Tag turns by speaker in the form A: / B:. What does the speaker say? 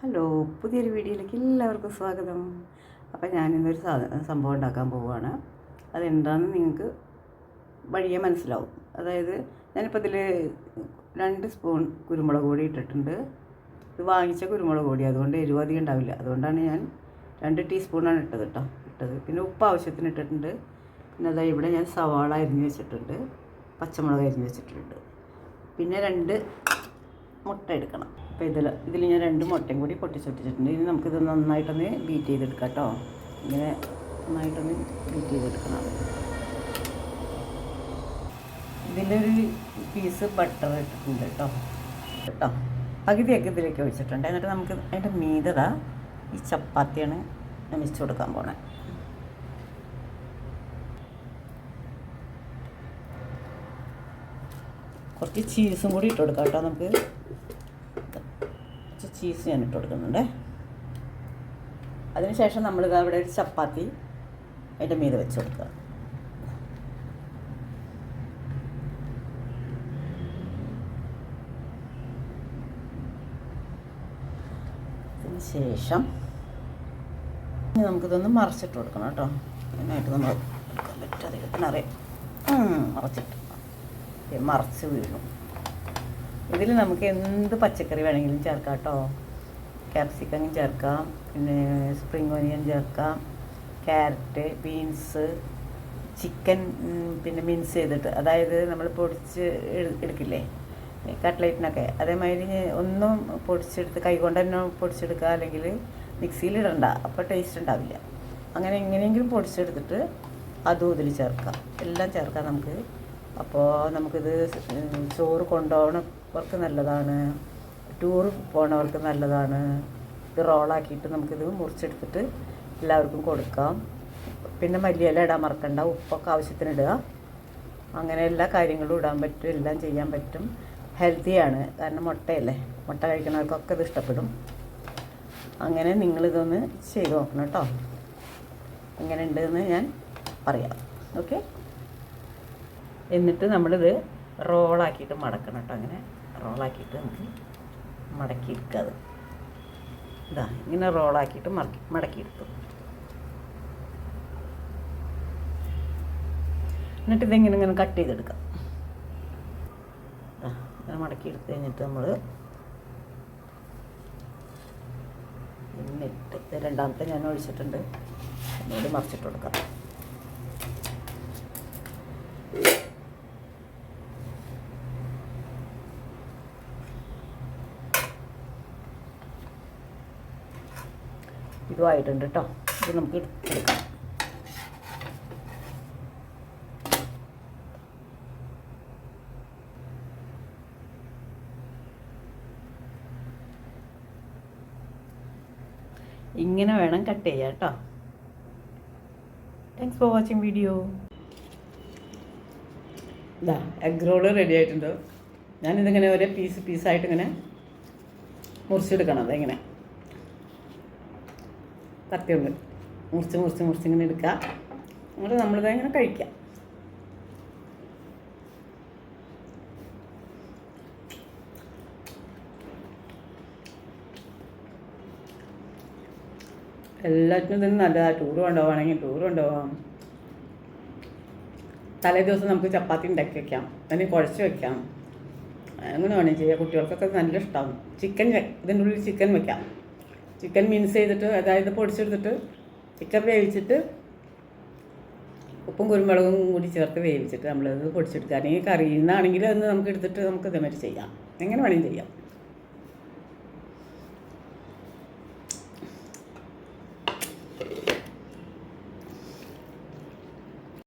A: Hello പുതിയൊരു വീഡിയോയിലേക്ക് എല്ലാവർക്കും സ്വാഗതം. അപ്പോൾ ഞാനിന്നൊരു സാധ സംഭവം ഉണ്ടാക്കാൻ പോവുകയാണ് അതെന്താണെന്ന് നിങ്ങൾക്ക് വഴിയെ മനസ്സിലാവും. അതായത് ഞാനിപ്പോൾ ഇതിൽ രണ്ട് സ്പൂൺ കുരുമുളക് പൊടി ഇട്ടിട്ടുണ്ട്. ഇത് വാങ്ങിച്ച കുരുമുളക് പൊടി അതുകൊണ്ട് എരിവ് അധികം ഉണ്ടാവില്ല. അതുകൊണ്ടാണ് ഞാൻ രണ്ട് ടീസ്പൂണാണ് ഇട്ടത് കേട്ടോ ഇട്ടത്. പിന്നെ ഉപ്പ് ആവശ്യത്തിന് ഇട്ടിട്ടുണ്ട്. പിന്നെ അതായത് ഇവിടെ ഞാൻ സവാള അരിഞ്ഞ് വെച്ചിട്ടുണ്ട്. പച്ചമുളക് അരിഞ്ഞ് വെച്ചിട്ടുണ്ട്. പിന്നെ രണ്ട് മുട്ട എടുക്കണം. അപ്പോൾ ഇതിൽ ഇതിൽ ഞാൻ രണ്ട് മുട്ടയും കൂടി പൊട്ടിച്ചൊട്ടിച്ചിട്ടുണ്ട്. ഇനി നമുക്കിത് നന്നായിട്ടൊന്ന് ബീറ്റ് ചെയ്തെടുക്കാം കേട്ടോ ഇങ്ങനെ നന്നായിട്ടൊന്ന് ബീറ്റ് ചെയ്തെടുക്കണം. ഇതിലൊരു പീസ് ബട്ടർ ഇട്ടിട്ടുണ്ട് കേട്ടോ കേട്ടോ പകുതിയൊക്കെ ഇതിലേക്ക് ഒഴിച്ചിട്ടുണ്ട്. എന്നിട്ട് നമുക്ക് അതിന്റെ മീതത ഈ ചപ്പാത്തിയാണ് ഞാൻ കൊടുക്കാൻ പോണേ. കുറച്ച് ചീസും കൂടി ഇട്ട് കൊടുക്കാം കേട്ടോ നമുക്ക്. ചീസ് ഞാൻ ഇട്ട് കൊടുക്കുന്നുണ്ട്. അതിനുശേഷം നമ്മൾ അവിടെ ഒരു ചപ്പാത്തി അതിന്റെ മീത് വെച്ച് കൊടുക്കുക. ശേഷം ഇനി നമുക്കിതൊന്ന് മറച്ചിട്ട് കൊടുക്കണം കേട്ടോ. അതിനായിട്ട് നമ്മൾ എടുക്കാൻ പറ്റും അദ്ദേഹത്തിനറിയാം മറച്ചിട്ട്. മറച്ച് വീഴും ഇതിൽ നമുക്ക് എന്ത് പച്ചക്കറി വേണമെങ്കിലും ചേർക്കാം കേട്ടോ ക്യാപ്സിക്കം ചേർക്കാം. പിന്നെ സ്പ്രിംഗ് ഓനിയൻ ചേർക്കാം. ക്യാരറ്റ് ബീൻസ് ചിക്കൻ പിന്നെ മിൻസ് ചെയ്തിട്ട്. അതായത് നമ്മൾ പൊടിച്ച് എടുക്കില്ലേ? കട്ട്ലേറ്റിനൊക്കെ അതേമാതിരി ഒന്നും പൊടിച്ചെടുത്ത് കൈകൊണ്ട് തന്നെ പൊടിച്ചെടുക്കുക അല്ലെങ്കിൽ മിക്സിയിൽ ഇടണ്ട. അപ്പോൾ ടേസ്റ്റ് ഉണ്ടാവില്ല. അങ്ങനെ എങ്ങനെയെങ്കിലും പൊടിച്ചെടുത്തിട്ട് അതും ഇതിൽ ചേർക്കാം. എല്ലാം ചേർക്കാം നമുക്ക്. അപ്പോൾ നമുക്കിത് ചോറ് കൊണ്ടുപോകണവർക്ക് നല്ലതാണ്. ടൂർ പോണവർക്ക് നല്ലതാണ്. ഇത് റോളാക്കിയിട്ട് നമുക്കിത് മുറിച്ചെടുത്തിട്ട് എല്ലാവർക്കും കൊടുക്കാം. പിന്നെ മല്ലിയില ഇടാൻ മറക്കണ്ട ഉപ്പൊക്കെ ആവശ്യത്തിന് ഇടുക. അങ്ങനെ എല്ലാ കാര്യങ്ങളും ഇടാൻ പറ്റും എല്ലാം ചെയ്യാൻ പറ്റും. ഹെൽത്തിയാണ് കാരണം മുട്ടയല്ലേ? മുട്ട കഴിക്കുന്നവർക്കൊക്കെ ഇത് ഇഷ്ടപ്പെടും. അങ്ങനെ നിങ്ങളിതൊന്ന് ചെയ്ത് നോക്കണം കേട്ടോ. എങ്ങനെ ഉണ്ടെന്ന് ഞാൻ പറയാം. ഓക്കെ എന്നിട്ട് നമ്മളിത് റോളാക്കിയിട്ട് മടക്കണം കേട്ടോ അങ്ങനെ. റോളാക്കിയിട്ട് നമുക്ക് മടക്കിയെടുക്കുക അത്. ഇതാ ഇങ്ങനെ റോളാക്കിയിട്ട് മടക്കി മടക്കിയെടുത്തു. എന്നിട്ട് ഇതിങ്ങനെ ഇങ്ങനെ കട്ട് ചെയ്തെടുക്കാം. ഇങ്ങനെ മടക്കിയെടുത്ത് കഴിഞ്ഞിട്ട് നമ്മൾ എന്നിട്ട് രണ്ടാമത്തെ ഞാൻ ഒഴിച്ചിട്ടുണ്ട്. എന്നിട്ട് മറിച്ചിട്ട് കൊടുക്കാം. ഇതുമായിട്ടുണ്ട് കേട്ടോ. ഇത് നമുക്ക് എടുക്കാം. ഇങ്ങനെ വേണം കട്ട് ചെയ്യാം കേട്ടോ. താങ്ക്സ് ഫോർ വാച്ചിങ് വീഡിയോ ഇതാ എഗ് റോൾ റെഡി ആയിട്ടുണ്ട്. ഞാനിതിങ്ങനെ ഒരേ പീസ് പീസായിട്ട് ഇങ്ങനെ മുറിച്ചെടുക്കണം അതെങ്ങനെ? കത്തിയുണ്ട് മുറിച്ച് മുറിച്ച് മുറിച്ച് ഇങ്ങനെ എടുക്കുക. എന്നിട്ട് നമ്മളിത് ഇങ്ങനെ കഴിക്കാം എല്ലാറ്റിനും തന്നെ നല്ലതാണ് ടൂർ കൊണ്ടുപോകണമെങ്കിൽ ടൂർ കൊണ്ടുപോകാം തലേ ദിവസം നമുക്ക് ചപ്പാത്തി ഉണ്ടാക്കി വെക്കാം. അല്ലെങ്കിൽ കുഴച്ച് വെക്കാം. അങ്ങനെ വേണമെങ്കിൽ ചെയ്യാം. കുട്ടികൾക്കൊക്കെ നല്ല ഇഷ്ടമാവും ചിക്കൻ ഇതിന്റെ ഉള്ളിൽ ചിക്കൻ വെക്കാം. ചിക്കൻ മിൻസ് ചെയ്തിട്ട് അതായത് പൊടിച്ചെടുത്തിട്ട് ചിക്കൻ വേവിച്ചിട്ട് ഉപ്പും കുരുമുളകും കൂടി ചേർത്ത് വേവിച്ചിട്ട് നമ്മളത് പൊടിച്ചെടുക്കുക. അല്ലെങ്കിൽ കറിയിൽ നിന്നാണെങ്കിൽ അത് നമുക്ക് എടുത്തിട്ട് നമുക്ക് ഇതേമാതിരി ചെയ്യാം. എങ്ങനെ വേണമെങ്കിലും ചെയ്യാം.